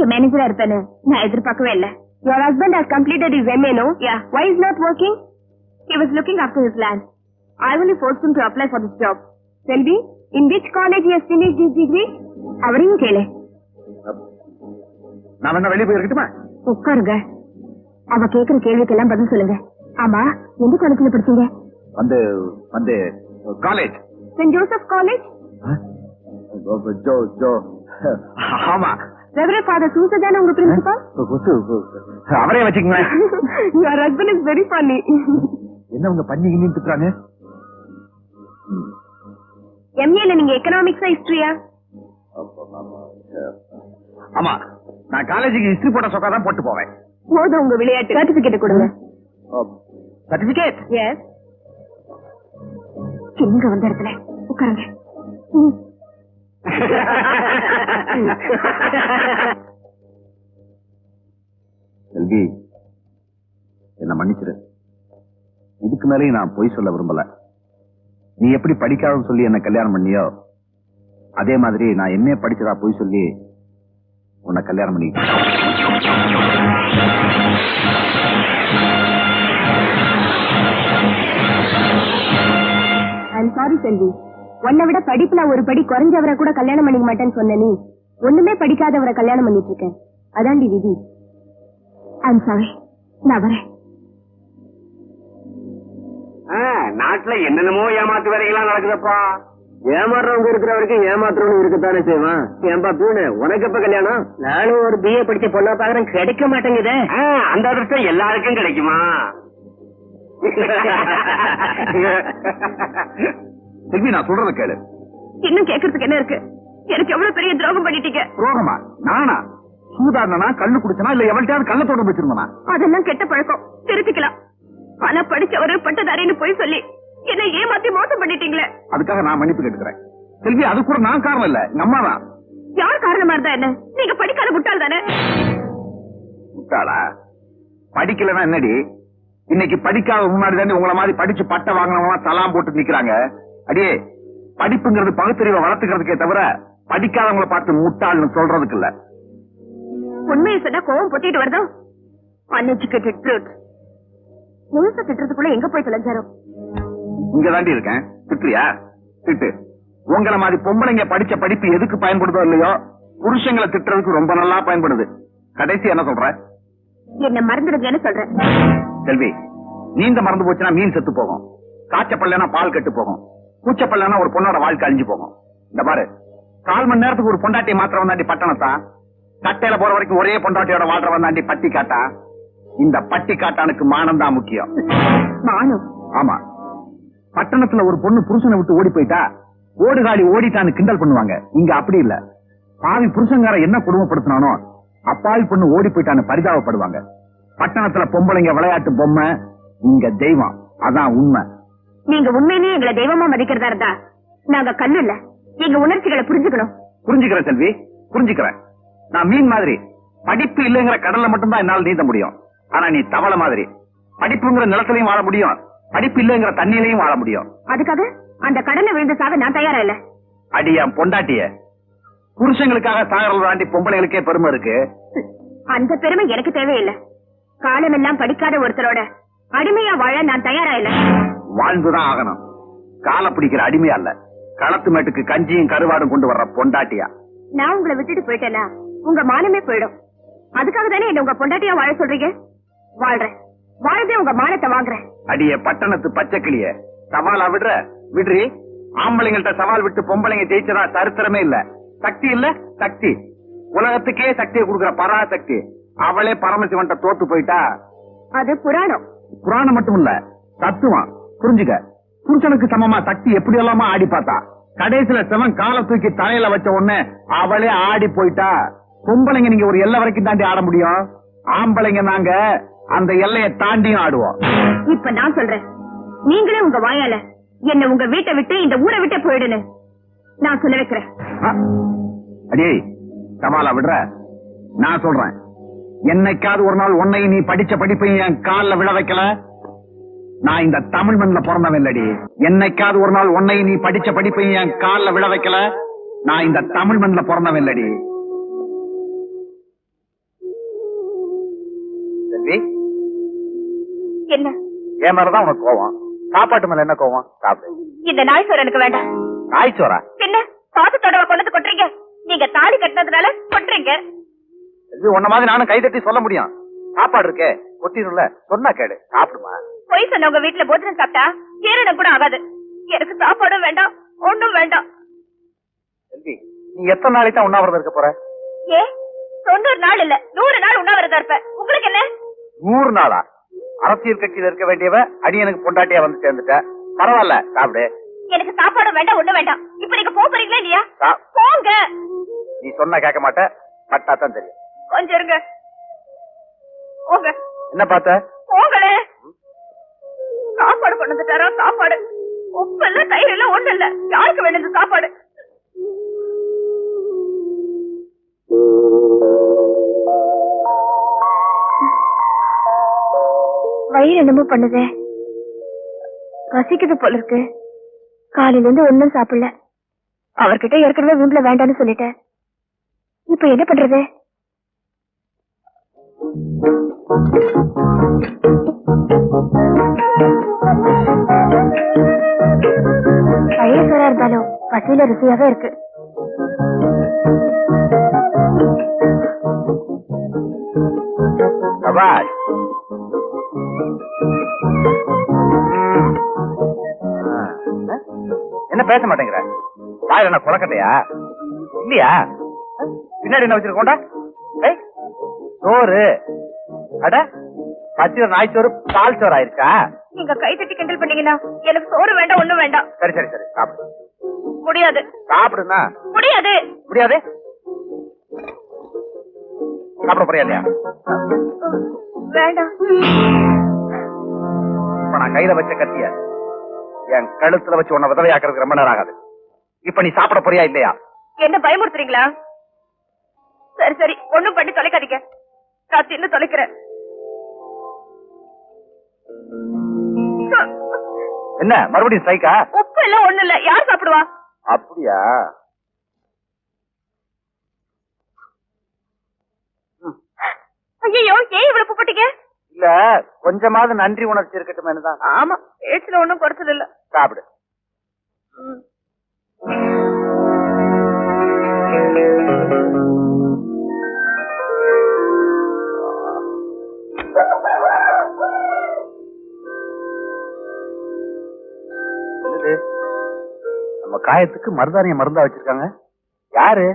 இங்க மேனேஜரா இருப்பேன்னு நான் எதிர்பார்க்கவே இல்ல Your husband has completed his MA, no? Yeah. Why is not working? He was looking after his land. I only forced him to apply for this job. Selvi, in which college he has finished his degree? அவரையும் கேளு நான் வேணா வெளியே போயிருக்கட்டுமா உட்காருங்க அவ கேக்குற கேள்விக்கெல்லாம் பதில் சொல்லுங்க ஆமா எந்த காலேஜ்ல படிச்சீங்க வந்து வந்து காலேஜ் சென்ட் ஜோசப் காலேஜ் ஜோ ஜோ ஆமா ரெவரே ஃபாதர் சூச தானே உங்க பிரின்சிபால் அவரே வச்சுக்கங்களேன். Your husband is very funny என்ன உங்க பண்ணிக்கின்னு திட்டுறாங்க எம்ஏல நீங்க எக்கனாமிக்ஸா ஹிஸ்டரியா ஆமா நான் காலேஜுக்கு ஹிஸ்டரி போட்ட சொக்கா தான் போட்டு போவேன். போதும் உங்க விளையாட்டு. சர்டிபிகேட் கொடுங்க. சர்டிபிகேட் எஸ் இங்க வந்த இடத்துல உட்காருங்க. செல்வி என்ன மன்னிச்சிரு. இதுக்கு மேலேயும் நான் பொய் சொல்ல விரும்பல. நீ எப்படி படிக்காதுன்னு சொல்லி என்ன கல்யாணம் பண்ணியோ அதே மாதிரி நான் எம்ஏ படிச்சதா பொய் சொல்லி உன்னை கல்யாணம் பண்ணிக்கிட்டேன். சாரி செல்வி. உன்னை விட படிப்புல ஒரு படி குறைஞ்சவரை கூட கல்யாணம் பண்ணிக்க மாட்டேன்னு சொன்ன நீ ஒண்ணுமே படிக்காதவரை கல்யாணம் பண்ணிட்டு இருக்க. அதான்டி விதி. ஐம் சாரி நான் வரேன். நாட்டுல என்னென்னமோ ஏமாத்து வேலைகள்லாம் நடக்குதப்பா. ஏமாறுறவங்க இருக்கிற வரைக்கும் ஏமாத்துறவங்க இருக்கத்தானே செய்வான். ஏன்பா பூனு உனக்கு எப்ப கல்யாணம்? நானும் ஒரு பிஏ படிச்ச பொண்ணா பாக்குறேன் கிடைக்க மாட்டேங்குதே. அந்த அதிர்ஷ்டம் எல்லாருக்கும் கிடைக்குமா? செல்வி நான் சொல்றத கேளு. இன்னும் கேக்குறதுக்கு என்ன இருக்கு? எனக்கு எவ்வளவு பெரிய துரோகம் பண்ணிட்டீங்க? துரோகமா? நானா? சூதாடனா கண்ணு குடிச்சனா இல்ல எவள்கிட்டயாவது கள்ள தொடர்பு வச்சிருந்தனா? அதெல்லாம் கெட்ட பழக்கம். திருத்திக்கலாம். ஆனா படிச்சவரு பட்டதாரின்னு போய் சொல்லி என்ன ஏமாத்தி மோசம் பண்ணிட்டீங்களே. அதுக்காக நான் மன்னிப்பு கேட்டுக்கிறேன். செல்வி அது கூட நான் காரணம் இல்ல. எங்க அம்மா தான். யார் காரணமா இருந்தா என்ன? நீங்க படிக்காத முட்டாள் தானே? முட்டாளா? படிக்கலன்னா என்னடி? இன்னைக்கு படிக்காத முன்னாடி தானே உங்கள மாதிரி படிச்சு பட்டை வாங்கினவங்க தலாம் போட்டு நிக்கிறாங்க. அடியே படிப்புங்கிறது பகுத்தறிவை வளர்த்துக்கிறதுக்கே தவிர படிக்காதவங்கள பார்த்து முட்டாள்னு சொல்றதுக்கு இல்ல. உண்மையை சொன்னா கோவம் பொத்திட்டு வருதோ? அன்எஜுகேட்டட் ப்ரூட் முழுசா திட்டுறதுக்குள்ள எங்க போய் தொலைஞ்சாரோ? இங்க தாண்டி இருக்கேன். திட்டுறியா? திட்டு. உங்கள மாதிரி பொம்பளைங்க படிச்ச படிப்பு எதுக்கு பயன்படுதோ இல்லையோ புருஷங்களை திட்டுறதுக்கு ரொம்ப நல்லா பயன்படுது. கடைசி என்ன சொல்ற? என்ன மறந்துடுங்கன்னு சொல்றேன். செல்வி நீந்த மறந்து போச்சுன்னா மீன் செத்து போகும். காய்ச்சப்படலைன்னா பால் கெட்டு போகும். கூச்சப்படலைன்னா ஒரு பொண்ணோட வாழ்க்கை அழிஞ்சு போகும். இந்த பாரு கால் மணி நேரத்துக்கு ஒரு பொண்டாட்டி மாத்திரம் வந்தாண்டி பட்டணத்தா? கட்டையில போற வரைக்கும் ஒரே பொண்டாட்டியோட வாழ்ற வந்தாண்டி பட்டி காட்டா இந்த பட்டி காட்டானுக்கு மானம் தான் முக்கியம். மானம்? ஆமா. பட்டணத்துல ஒரு பொண்ணு புருஷனை விட்டு ஓடி போயிட்டா ஓடுகாலி ஓடிட்டான்னு கிண்டல் பண்ணுவாங்க. இங்க அப்படி இல்ல. பாவி புருஷங்கார என்ன கொடுமைப்படுத்தினானோ அப்பாவி பொண்ணு ஓடி போயிட்டான்னு பரிதாபப்படுவாங்க. பட்டணத்துல பொம்பளைங்க விளையாட்டு பொம்மை இங்க தெய்வம். அதான் உண்மை. நீங்க உண்மையிலேயே எங்களை தெய்வமா மதிக்கிறதா இருந்தா நாங்க கல்லு இல்ல எங்க உணர்ச்சிகளை புரிஞ்சுக்கணும். புரிஞ்சுக்கிறேன் செல்வி புரிஞ்சுக்கிறேன். நான் மீன் மாதிரி படிப்பு இல்லைங்கிற கடல்ல மட்டும்தான் என்னால நீந்த முடியும். ஆனா நீ தவளை மாதிரி படிப்புங்கிற நிலத்திலையும் வாழ முடியும். படிப்பு இல்லைங்கிற தண்ணியிலையும் வாழ முடியும். அதுக்காக அந்த கடல்ல விழுந்து சாக நான் தயாரா இல்ல. அடி என் பொண்டாட்டிய. புருஷங்களுக்காக சாகரல் தாண்டி பொம்பளைகளுக்கே பெருமை இருக்கு. அந்த பெருமை எனக்கு தேவையில்லை. காலமெல்லாம் படிக்காத ஒருத்தரோட அடிமையா வாழ நான் தயாரா இல்ல. வாழ்ந்துதான் ஆகணும். காலை பிடிக்கிற அடிமையா இல்ல களத்து மேட்டுக்கு கஞ்சியும் கருவாடும் கொண்டு வர்ற பொண்டாட்டியா? நான் உங்களை விட்டுட்டு போயிட்டேன்னா உங்க மானமே போயிடும். அதுக்காக தானே என்ன உங்க பொண்டாட்டியா வாழ சொல்றீங்க? வாழ்றேன். வாழ்ந்தே உங்க மானத்தை வாங்குறேன். அடிய பட்டணத்து பச்சைக்கிளிய. சவாலா விடுற? விடுறி. ஆம்பளைங்கள்ட்ட சவால் விட்டு பொம்பளைங்க ஜெயிச்சதா சரித்திரமே இல்ல. சக்தி இல்ல? சக்தி. உலகத்துக்கே சக்தியை கொடுக்கிற பராசக்தி. அவளே பரமசிவன்ட்ட தோத்து போயிட்டா? அது புராணம். புராணம் மட்டும் இல்ல தத்துவம். புரிஞ்சுக்க? புருஷனுக்கு சமமா சக்தி எப்படி எல்லாமா ஆடி பார்த்தா. கடைசியில சிவன் காலை தூக்கி தலையில வச்ச உடனே அவளே ஆடி போயிட்டா. பொம்பளைங்க நீங்க ஒரு எல்லை வரைக்கும் தாண்டி ஆட முடியும். ஆம்பளைங்க நாங்க அந்த எல்லையை தாண்டியும் ஆடுவோம். இப்ப நான் சொல்றேன். நீங்களே உங்க வாயால என்ன உங்க வீட்டை விட்டு இந்த ஊரை விட்டு போயிடுன்னு நான் சொல்ல வைக்கிறேன். அடே சவாலா விடுற. நான் சொல்றேன். என்னைக்காவது ஒரு நாள் உன்னை நீ படிச்ச படிப்பையும் என் கால்ல விழ வைக்கல. நான் இந்த தமிழ் மண்ணில் பிறந்தவன் இல்லடி என்னைக்காவது ஒரு நாள் உன்னை நீ படிச்ச படிப்பையும் என் கால்ல விழ வைக்கல? நான் இந்த தமிழ் மண்ணில் பிறந்தவன் இல்லடி என்ன? என் மேலதான் உனக்கு கோவம். சாப்பாட்டு மேல என்ன கோவம்? சாப்பிடு. இந்த நாய் சோறு எனக்கு வேண்டாம். நாய்ச்சோரா என்ன பாத்து தடவை கொண்டு கொட்டுறீங்க. நீங்க தாலி கட்டினதுனால கொட்டுறீங்க. செல்வி உன்ன மாதிரி நானும் கை தட்டி சொல்ல முடியும். சாப்பாடு இருக்கே கொட்டிடும்ல. சொன்னா கேடு சாப்பிடுமா? பொய் சொன்னவங்க வீட்டுல போஜனம் சாப்பிட்டா? ஜீரணம் கூட ஆகாது. எனக்கு சாப்பாடும் வேண்டாம் ஒண்ணும் வேண்டாம். நீ எத்தனை நாளைக்கு தான் உண்ணாவிரதம் இருக்க போற? ஏ தொண்ணூறு நாள் இல்ல நூறு நாள் உண்ணாவிரதம் இருப்பேன் உங்களுக்கு என்ன? நூறு நாளா? அரசியல் கட்சியில இருக்க வேண்டியவ அடியனுக்கு பொண்டாட்டியா வந்து சேர்ந்துட்ட. பரவாயில்ல சாப்பிடு. எனக்கு சாப்பாடும் வேண்டாம் ஒண்ணும் வேண்டாம். இப்ப நீங்க போக போறீங்களா இல்லையா? போங்க. நீ சொன்னா கேட்க மாட்ட பட்டா தான் தெரியும். கொஞ்சம் இருங்க. போங்க. என்ன பார்த்த? போங்களே. சாப்பாடு கொண்டு தரா சாப்பாடு. உப்பு இல்ல தயிர் இல்ல. ஒண்ணு இல்ல யாருக்கு வேணும் சாப்பாடு? வயிறு என்னமோ பண்ணுதே. பசிக்குது போல இருக்கு. காலையில இருந்து ஒன்னும் சாப்பிடல. அவர்கிட்ட ஏற்கனவே வீட்டுல வேண்டாம்னு சொல்லிட்டேன். இப்ப என்ன பண்றது? பசியில ருசியாவே இருக்கு. சபாஷ். ஆ. என்ன பேச மாட்டேங்கிற? வாயில என்ன குளக்கட்டையா இல்லையா? பின்னாடி என்ன வச்சிருக்கோண்டா சோறு. அட பச்சை நாய்ச்சோறு பால் சோறு ஆயிருக்கா? நீங்க கை தட்டி கிண்டல் பண்ணீங்கன்னா எனக்கு சோறு வேண்டாம் ஒண்ணும் வேண்டாம். சரி சரி சரி சாப்பிடு. முடியாது. சாப்பிடுனா? முடியாது. முடியாது? சாப்பிட போறியா வேண்டாம். இப்ப நான் கையில வச்ச கத்திய என் கழுத்துல வச்சு உன்னை விதவையாக்குறதுக்கு ரொம்ப நேரம் ஆகாது. இப்ப நீ சாப்பிட போறியா இல்லையா? என்ன பயமுறுத்துறீங்களா? சரி சரி. ஒண்ணும் பண்ணி தொலைக்காதீங்க. நான் தின்னு தொலைக்கிறேன். என்ன? மறுபடியும் ஸ்ட்ரைக்கா உப்பு இல்ல ஒண்ணு இல்ல. யார் சாப்பிடுவா? அப்படியா? ஐயோ ஏன் இவ்வளவு உப்பு போட்டீங்க இல்ல கொஞ்சமாவது நன்றி உணர்ச்சி இருக்கட்டும் தான் ஆமா பேச்சுல ஒண்ணும் குறைச்சல் இல்ல. சாப்பிடு. என்னது? நம்ம காயத்துக்கு மருதானிய மருந்தா வச்சிருக்காங்க. யாரு?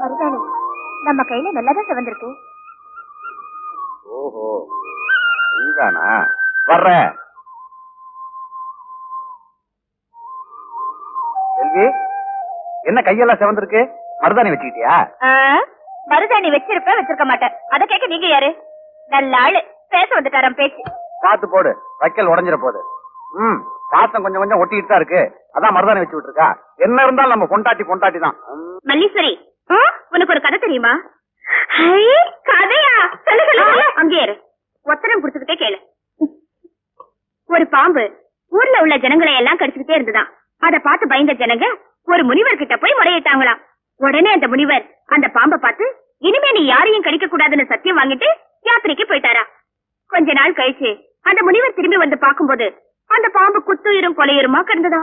மருதாணி நம்ம கையில நல்லாதான் சிவந்திருக்கு. ஓஹோ நீதானா? வர்றேன் செல்வி என்ன கையெல்லாம் சிவந்திருக்கு? மருதாணி வச்சுக்கிட்டியா? மருதாணி வச்சிருப்பேன் வச்சிருக்க மாட்டேன். அத கேட்க நீங்க யாரு? நல்ல ஆளு பேச வந்துட்டாராம் பேச்சு. பார்த்து போடு. வைக்கல் உடைஞ்சிட போகுது ம் பாசம் கொஞ்சம் கொஞ்சம் ஒட்டிட்டு தான் இருக்கு. அதான் மருதாணி வச்சு விட்டுருக்கா. என்ன இருந்தாலும் நம்ம பொண்டாட்டி பொண்டாட்டி தான். மல்லீஸ்வரி உனக்கு ஒரு கதை தெரியுமா? ஹை, கதையா? சொல்லு. அங்கே இரு. ஒத்தனம் புடிச்சுக்கிட்டே கேளு. ஒரு பாம்பு ஊர்ல உள்ள ஜனங்களை எல்லாம் கடிச்சுக்கிட்டே இருந்துதான். அத பார்த்து பயந்த ஜனங்க ஒரு முனிவர் கிட்ட போய் முறையிட்டாங்களாம். உடனே அந்த முனிவர் அந்த பாம்பை பார்த்து இனிமே நீ யாரையும் கடிக்க கூடாதுன்னு சத்தியம் வாங்கிட்டு யாத்திரைக்கு போயிட்டாரா? கொஞ்ச நாள் கழிச்சு அந்த முனிவர் திரும்பி வந்து பார்க்கும்போது அந்த பாம்பு குத்துயிரும் கொலையுருமா கிடந்ததா?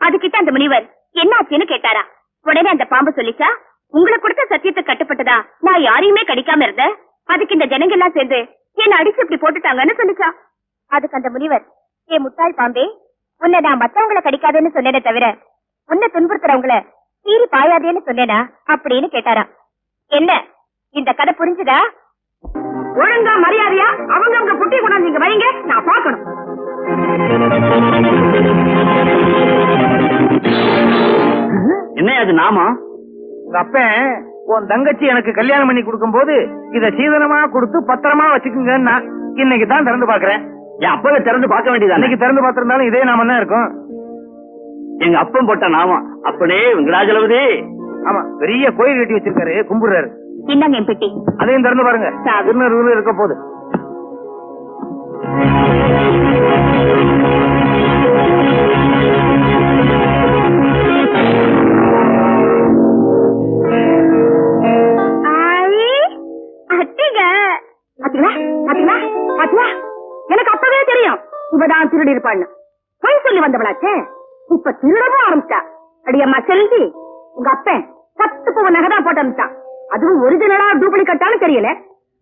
அதுகிட்ட அந்த முனிவர் என்னாச்சுன்னு கேட்டாரா? உடனே அந்த பாம்பு சொல்லிச்சா உங்களை கொடுத்த சத்தியத்தை கட்டுப்பட்டதா? நான் யாரையுமே கடிக்காம இருந்தேன். அதுக்கு இந்த ஜனங்க எல்லாம் சேர்ந்து என்ன அடிச்சு இப்படி போட்டுட்டாங்கன்னு சொல்லிச்சா? அதுக்கு அந்த முனிவர் ஏ முட்டாள் பாம்பே உன்னை நான் மத்தவங்களை கடிக்காதேன்னு சொன்னேனே தவிர உன்னை துன்புறுத்துறவங்கள சீறி பாயாதேன்னு சொன்னேனா? அப்படின்னு கேட்டாரா என்ன? இந்த கதை புரிஞ்சுதா? ஒழுங்கா மரியாதையா அவங்க அவங்க புட்டி கொண்டாந்து இங்க வைங்க நான் பார்க்கணும். என்ன அது நாமா? அப்பன் உன் தங்கச்சி எனக்கு கல்யாணம் பண்ணி கொடுக்கும் போது இத சீதனமா கொடுத்து பத்திரமா வச்சுக்குங்கன்னா இன்னைக்கு தான் திறந்து பாக்குறேன் என் அப்பவை திறந்து பார்க்க வேண்டியது அன்னைக்கு திறந்து பார்த்திருந்தாலும் இதே நாம தான் இருக்கும். எங்க அப்பன் போட்ட நாமம் அப்பனே வெங்கடாஜலபதி. ஆமா பெரிய கோயில் கட்டி வச்சிருக்காரு கும்பிடுறாரு. இந்தாங்க என் பெட்டி. அதையும் திறந்து பாருங்க. இன்னொரு ரூம் இருக்க போகுது. எனக்கு அப்பவே தெரியும். இவதான் திருடி இருப்பான்னு. பொய் சொல்லி வந்தவளாச்சே. இப்ப திருடவும் ஆரம்பிச்சா. அடியம்மா செல்வி உங்க அப்ப பத்து பூ நகை போட்டு அனுப்பிச்சான். அதுவும் ஒரிஜினலா டூப்ளிகேட்டாலும் தெரியல.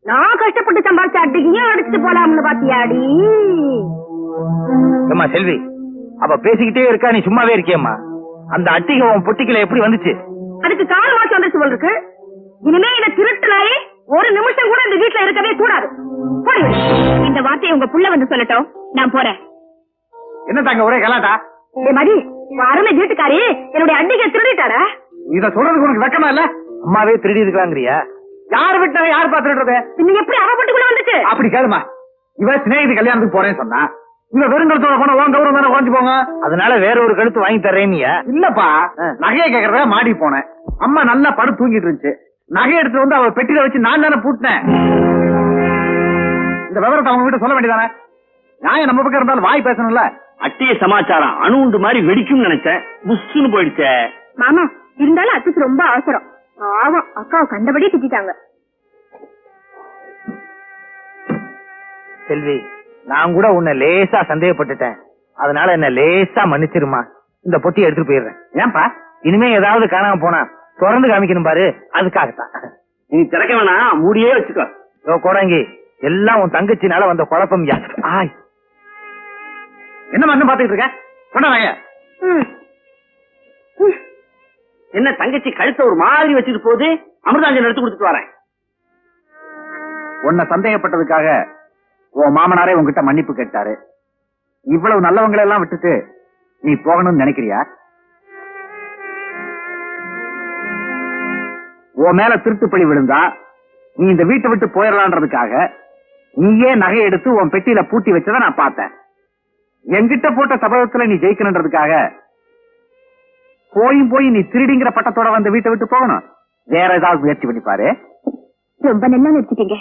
நான் கஷ்டப்பட்டு சம்பாதிச்ச அடிக்கையும் அடிச்சுட்டு போலாம்னு பாத்தியாடி? ஏம்மா செல்வி அவ பேசிக்கிட்டே இருக்கா நீ சும்மாவே இருக்கியம்மா. அந்த அட்டிகை உன் பொட்டிக்கல எப்படி வந்துச்சு? அதுக்கு கால் வாசி வந்துருச்சு போல இருக்கு. இனிமே இந்த திருட்டுலாயே ஒரு நிமிஷம் கூட இந்த வீட்டுல இருக்கவே கூடாது. இந்த வார்த்தையை உங்க புள்ள வந்து சொல்லட்டும். நான் போறேன். என்ன தாங்க ஒரே கலாட்டா? ஏ மதி அருமை வீட்டுக்காரி என்னுடைய அண்டிகை திருடிட்டாரா இத சொல்றதுக்கு உனக்கு வெக்கமா இல்ல? அம்மாவே திருடி இருக்கலாங்கிறியா யார் விட்டா யார் பாத்துட்டு இன்னும் எப்படி அவ வீட்டுக்குள்ள வந்துச்சு? அப்படி கேளுமா. இவ சிநேகிதி கல்யாணத்துக்கு போறேன்னு சொன்னா இவ வெறுங்கலத்தோட போன உன் கௌரவம் தானே குறைஞ்சு போங்க அதனால வேற ஒரு கழுத்து வாங்கி தர்றேனியா இல்லப்பா நகையை கேக்குறத மாடி போனேன். அம்மா நல்லா படு தூங்கிட்டு இருந்துச்சு. நகை எடுத்து வந்து அவ பெட்டியில வச்சு நான் தானே பூட்டினேன். இந்த விவரத்தை அவங்க கிட்ட சொல்ல வேண்டியதானே? நியாயம் நம்ம பக்கம் இருந்தாலும் வாய் பேசணும்ல? அட்டிய சமாச்சாரம் அணு உண்டு மாதிரி வெடிக்கும் நினைச்சேன். புஷ்னு போயிடுச்சே. மாமா இருந்தாலும் அத்துக்கு ரொம்ப அவசரம். பாவம் அக்காவை கண்டபடி திட்டாங்க செல்வி நான் கூட உன்னை லேசா சந்தேகப்பட்டுட்டேன். அதனால என்ன லேசா மன்னிச்சிருமா. இந்த பொட்டியை எடுத்துட்டு போயிடுறேன். ஏன்பா? இனிமே ஏதாவது காணாம போனா திறந்து காமிக்கணும் பாரு. அதுக்காகத்தான். நீ திறக்க வேணாம். மூடியே வச்சுக்கோ. யோ கோடாங்கி எல்லாம் உன் தங்கச்சினால வந்த குழப்பம் யா ஆய். என்ன மண்ணு பாத்துக்கிட்டு இருக்க? கொண்டாங்க என்ன தங்கச்சி கழுத்த ஒரு மாதிரி வச்சுட்டு போகுது அமிர்தாஞ்சன் எடுத்து கொடுத்துட்டு வரேன். உன்னை சந்தேகப்பட்டதுக்காக உன் மாமனாரே உங்ககிட்ட மன்னிப்பு கேட்டாரு. இவ்வளவு நல்லவங்களை எல்லாம் விட்டுட்டு நீ போகணும்னு நினைக்கிறியா? உன் மேல திருட்டு பழி விழுந்தா நீ இந்த வீட்டை விட்டு போயிடலான்றதுக்காக நீயே நகை எடுத்து உன் பெட்டியில பூட்டி வச்சத நான் பார்த்தேன். என்கிட்ட போட்ட சபதத்துல நீ ஜெயிக்கணுன்றதுக்காக போயும் போய் நீ திருடிங்கிற பட்டத்தோட வந்து வீட்டை விட்டு போகணும். வேற ஏதாவது முயற்சி பண்ணி பாரு. ரொம்ப நல்லா நிறுத்திட்டீங்க